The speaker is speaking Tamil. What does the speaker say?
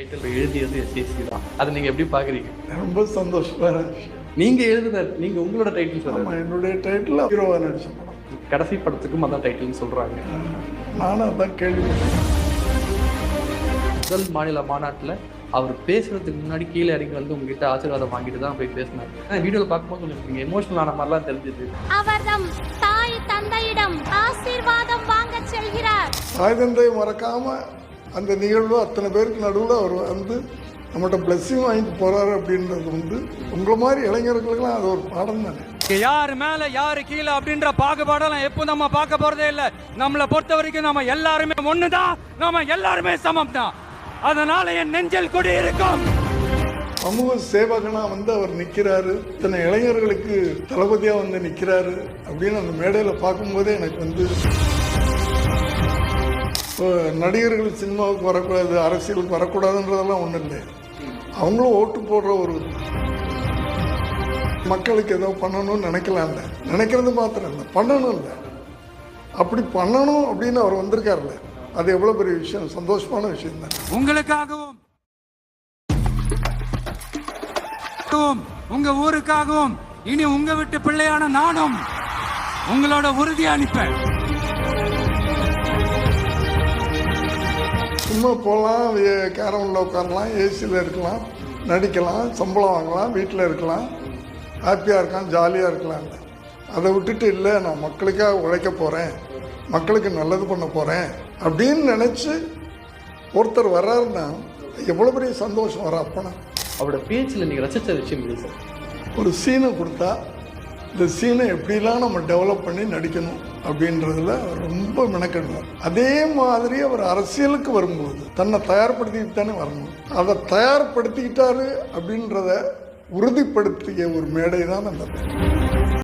டைட்டில் எழுதியது எஸ்எஸ்சி தான். அதை நீங்க எப்படி பாக்குறீங்க? ரொம்ப சந்தோஷமான விஷயம் நீங்க எழுதுன நீங்க உங்களோட டைட்டில் சொல்லுங்க. ஆமாம் என்னுடைய டைட்டில் ஹீரோவாக நடிச்ச படம். கடைசி படத்துக்கும் அதான் டைட்டில்னு சொல்றாங்க. நானும் அதான் கேள்விப்பட்டேன். முதல் மாநில மாநாட்டுல அவர் பேசுறதுக்கு முன்னாடி கீழே இறங்கி வந்து உங்ககிட்ட ஆசீர்வாதம் வாங்கிட்டு தான் போய் பேசினார். வீடியோல பார்க்கும்போது கொஞ்சம் நீங்க எமோஷனல் ஆன மாதிரிலாம் தெரிஞ்சது. அவர்தம் தாய் தந்தையிடம் ஆசீர்வாதம் வாங்கச் செல்கிறார். தாய் தந்தையை மறக்காம அந்த நிகழ்வு அத்தனை பேருக்கு நடுவில் அவர் வந்து நம்மகிட்ட பிளெஸ்ஸிங் வாங்கிட்டு போறாரு அப்படின்றது வந்து உங்களை மாதிரி இளைஞர்களுக்கெல்லாம் அது ஒரு பாடம் தானே. யாரு மேல யாரு கீழே அப்படின்ற பாகுபாடெல்லாம் எப்போ நம்ம பார்க்க போறதே இல்ல. நம்மளை பொறுத்த வரைக்கும் நம்ம எல்லாருமே ஒண்ணுதான் நம்ம எல்லாருமே சமம் தான் அதனால என் நெஞ்சில் குடி இருக்கும். சமூக சேவகனா வந்து அவர் நிற்கிறாரு இத்தனை இளைஞர்களுக்கு தளபதியா வந்து நிற்கிறாரு அப்படின்னு அந்த மேடையில் பார்க்கும்போதே எனக்கு வந்து இப்போ நடிகர்கள் சினிமாவுக்கு வரக்கூடாது அரசியலுக்கு வரக்கூடாதுன்றதெல்லாம் ஒன்றும் இல்லை. அவங்களும் ஓட்டு போடுற ஒரு மக்களுக்கு ஏதோ பண்ணணும்னு நினைக்கலாம்ல. நினைக்கிறது மாத்திரம் இல்லை. பண்ணணும் இல்லை. அப்படி பண்ணணும் அப்படின்னு அவர் வந்திருக்காருல்ல அது எவ்வளோ பெரிய விஷயம்? சந்தோஷமான விஷயம் தான் உங்களுக்காகவும் உங்க ஊருக்காகவும் இனி உங்க விட்டு பிள்ளையான நானும் உங்களோட உறுதி அனுப்பேன். சும்மா போகலாம் கேரமில் உட்காரலாம் ஏசியில் இருக்கலாம் நடிக்கலாம் சம்பளம் வாங்கலாம் வீட்டில் இருக்கலாம் ஹாப்பியாக இருக்கலாம் ஜாலியாக இருக்கலாம். அதை விட்டுட்டு இல்லை நான் மக்களுக்காக உழைக்க போகிறேன் மக்களுக்கு நல்லது பண்ண போகிறேன் அப்படின்னு நினச்சி ஒருத்தர் வர்றாருன்னா எவ்வளோ பெரிய சந்தோஷம் வர அப்பனா. அவரோட பேச்சுல நீங்க ரசிச்ச விஷயம் இது சார் ஒரு சீனை கொடுத்தா இந்த சீனை எப்படிலாம் நம்ம டெவலப் பண்ணி நடிக்கணும்? அப்படின்றதுல ரொம்ப மெனக்கெடுவார் அதே மாதிரி அவர் அரசியலுக்கு வரும்போது தன்னை தயார்படுத்திக்கிட்டு தானே வரணும். அதை தயார்படுத்திக்கிட்டாரு அப்படின்றத உறுதிப்படுத்திய ஒரு மேடை தான் அந்த